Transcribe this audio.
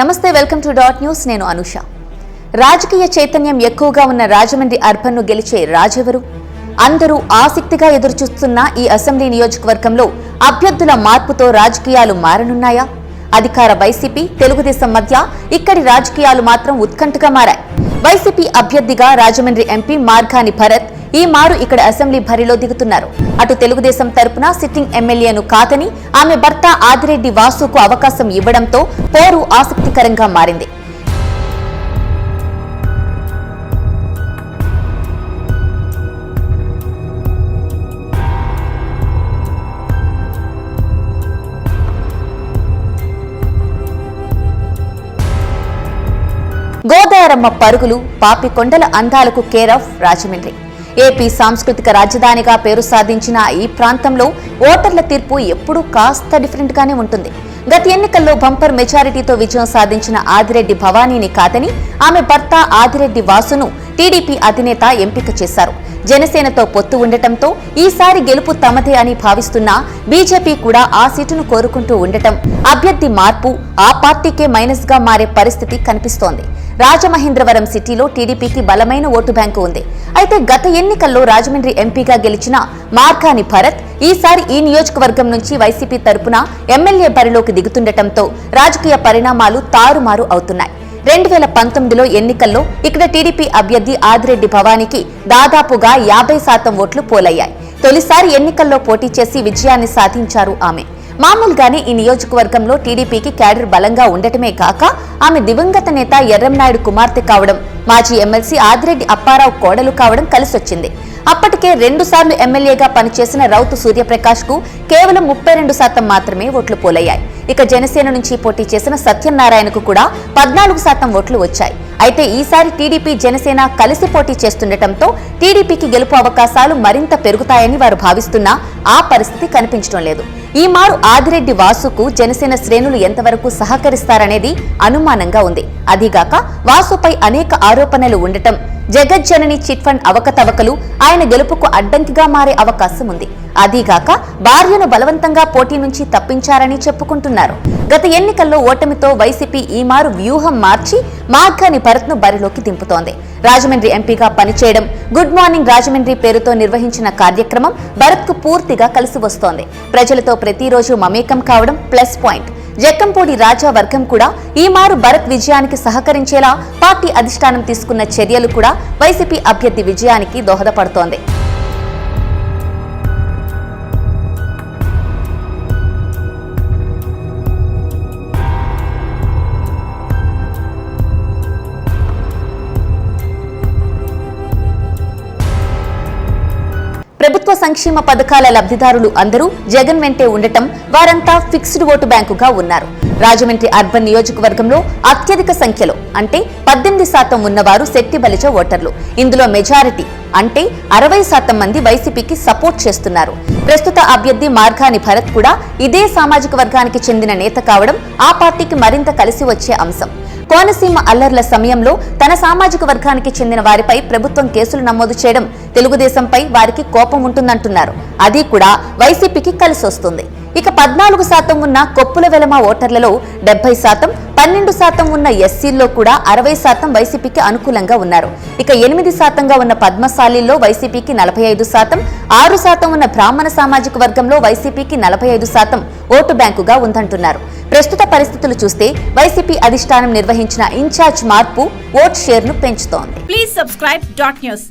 నమస్తే welcome to dot news. నేను అనుష. రాజకీయ చైతన్యం ఎక్కువగా ఉన్న రాజమండ్రి అర్బన్ను గెలిచే రాజెవరు? అందరూ ఆసక్తిగా ఎదురుచూస్తున్న ఈ అసెంబ్లీ నియోజకవర్గంలో అభ్యర్థుల మార్పుతో రాజకీయాలు మారనున్నాయా? అధికార వైసీపీ తెలుగుదేశం మధ్య ఇక్కడి రాజకీయాలు మాత్రం ఉత్కంఠగా మారాయి. వైసీపీ అభ్యర్థిగా రాజమండ్రి ఎంపీ మార్గాని భరత్ ఈ మారు ఇక్కడ అసెంబ్లీ బరిలో దిగుతున్నారు. అటు తెలుగుదేశం తరపున సిట్టింగ్ ఎమ్మెల్యేను కాదని ఆమె భర్త ఆదిరెడ్డి వాసుకు అవకాశం ఇవ్వడంతో పోరు ఆసక్తికరంగా మారింది. గోదావరమ్మ పరుగులు పాపికొండల అందాలకు కేర్ ఆఫ్ రాజమండ్రి. ఏపీ సాంస్కృతిక రాజధానిగా పేరు సాధించిన ఈ ప్రాంతంలో ఓటర్ల తీర్పు ఎప్పుడూ కాస్త డిఫరెంట్ గానే ఉంటుంది. గత ఎన్నికల్లో బంపర్ మెజారిటీతో విజయం సాధించిన ఆదిరెడ్డి భవానీని కాదని ఆమె భర్త ఆదిరెడ్డి వాసును టీడీపీ అధినేత ఎంపిక చేశారు. జనసేనతో పొత్తు ఉండటంతో ఈసారి గెలుపు తమదే అని భావిస్తున్న బీజేపీ కూడా ఆ సీటును కోరుకుంటూ ఉండటం అభ్యర్థి మార్పు ఆ పార్టీకే మైనస్గా మారే పరిస్థితి కనిపిస్తోంది. రాజమహేంద్రవరం సిటీలో టీడీపీకి బలమైన ఓటు బ్యాంకు ఉంది. అయితే గత ఎన్నికల్లో రాజమండ్రి ఎంపీగా గెలిచిన మార్కాని భరత్ ఈసారి ఈ నియోజకవర్గం నుంచి వైసీపీ తరపున ఎమ్మెల్యే బరిలోకి దిగుతుండటంతో రాజకీయ పరిణామాలు తారుమారు అవుతున్నాయి. రెండు వేల పంతొమ్మిదిలో ఎన్నికల్లో ఇక్కడ టీడీపీ అభ్యర్థి ఆదిరెడ్డి భవానీకి దాదాపుగా యాభై శాతం ఓట్లు పోలయ్యాయి. తొలిసారి ఎన్నికల్లో పోటీ చేసి విజయాన్ని సాధించారు ఆమె. మామూలుగానే ఈ నియోజకవర్గంలో టీడీపీకి క్యాడర్ బలంగా ఉండటమే కాక ఆమె దివంగత నేత ఎర్రంనాయుడు కుమార్తె కావడం మాజీ ఎమ్మెల్సీ ఆదిరెడ్డి అప్పారావు కోడలు కావడం కలిసొచ్చింది. అప్పటికే రెండు సార్లు ఎమ్మెల్యేగా పనిచేసిన రౌతు సూర్యప్రకాష్కు కేవలం ముప్పై రెండు శాతం మాత్రమే ఓట్లు పోలయ్యాయి. ఇక జనసేన నుంచి పోటీ చేసిన సత్యనారాయణకు కూడా పద్నాలుగు శాతం ఓట్లు వచ్చాయి. అయితే ఈసారి టీడీపీ జనసేన కలిసి పోటీ చేస్తుండటంతో టీడీపీకి గెలుపు అవకాశాలు మరింత పెరుగుతాయని వారు భావిస్తున్నా ఆ పరిస్థితి కనిపించడం లేదు. ఈ మారు ఆదిరెడ్డి వాసుకు జనసేన శ్రేణులు ఎంతవరకు సహకరిస్తారనేది అనుమానంగా ఉంది. అదిగాక వాసుపై అనేక ఆరోపణలు ఉండటం జగజ్జనని చిట్ ఫండ్ అవకతవకలు ఆయన గెలుపుకు అడ్డంకిగా మారే అవకాశం ఉంది. అదీగాక భార్యను బలవంతంగా పోటీ నుంచి తప్పించారని చెప్పుకుంటున్నారు. గత ఎన్నికల్లో ఓటమితో వైసీపీ ఈమారు వ్యూహం మార్చి మార్గాని భరత్ను బరిలోకి దింపుతోంది. రాజమండ్రి ఎంపీగా పనిచేయడం గుడ్ మార్నింగ్ రాజమండ్రి పేరుతో నిర్వహించిన కార్యక్రమం భరత్కు పూర్తిగా కలిసి వస్తోంది ప్రజలతో ప్రతిరోజు మమేకం కావడం ప్లస్ పాయింట్. జక్కంపూడి రాజా వర్గం కూడా ఈమారు భరత్ విజయానికి సహకరించేలా పార్టీ అధిష్టానం తీసుకున్న చర్యలు కూడా వైసీపీ అభ్యర్థి విజయానికి దోహదపడుతోంది. ప్రభుత్వ సంక్షేమ పథకాల లబ్ధిదారులు అందరూ జగన్ వెంటే ఉండటం వారంతా ఫిక్స్డ్ ఓటు బ్యాంకుగా ఉన్నారు. రాజమండ్రి అర్బన్ నియోజకవర్గంలో అత్యధిక సంఖ్యలో అంటే పద్దెనిమిది శాతం ఉన్నవారు శక్తి బలిచ ఓటర్లు. ఇందులో మెజారిటీ అంటే అరవై శాతం మంది వైసీపీకి సపోర్ట్ చేస్తున్నారు. ప్రస్తుత అభ్యర్థి మార్గాని భరత్ కూడా ఇదే సామాజిక వర్గానికి చెందిన నేత కావడం ఆ పార్టీకి మరింత కలిసి వచ్చే అంశం. కోనసీమ అల్లర్ల సమయంలో తన సామాజిక వర్గానికి చెందిన వారిపై ప్రభుత్వం కేసులు నమోదు చేయడం తెలుగుదేశంపై వారికి కోపం ఉంటుందంటున్నారు. అది కూడా వైసీపీకి కలిసొస్తుంది ఇక పద్నాలుగు శాతం ఉన్న కొప్పుల వెలమ ఓటర్లలో డెబ్బై శాతం పన్నెండు శాతం ఉన్న ఎస్సీల్లో కూడా అరవై శాతం వైసీపీకి అనుకూలంగా ఉన్నారు. ఇక ఎనిమిది శాతంగా ఉన్న పద్మశాలిల్లో వైసీపీకి నలభై ఐదు శాతం ఆరు శాతం ఉన్న బ్రాహ్మణ సామాజిక వర్గంలో వైసీపీకి నలభై ఐదు శాతం ఓటు బ్యాంకుగా ఉందంటున్నారు. ప్రస్తుత పరిస్థితులు చూస్తే వైసీపీ అధిష్టానం నిర్వహించిన ఇన్ఛార్జ్ మార్పు ఓట్ షేర్ను పెంచుతోంది. Please subscribe dot news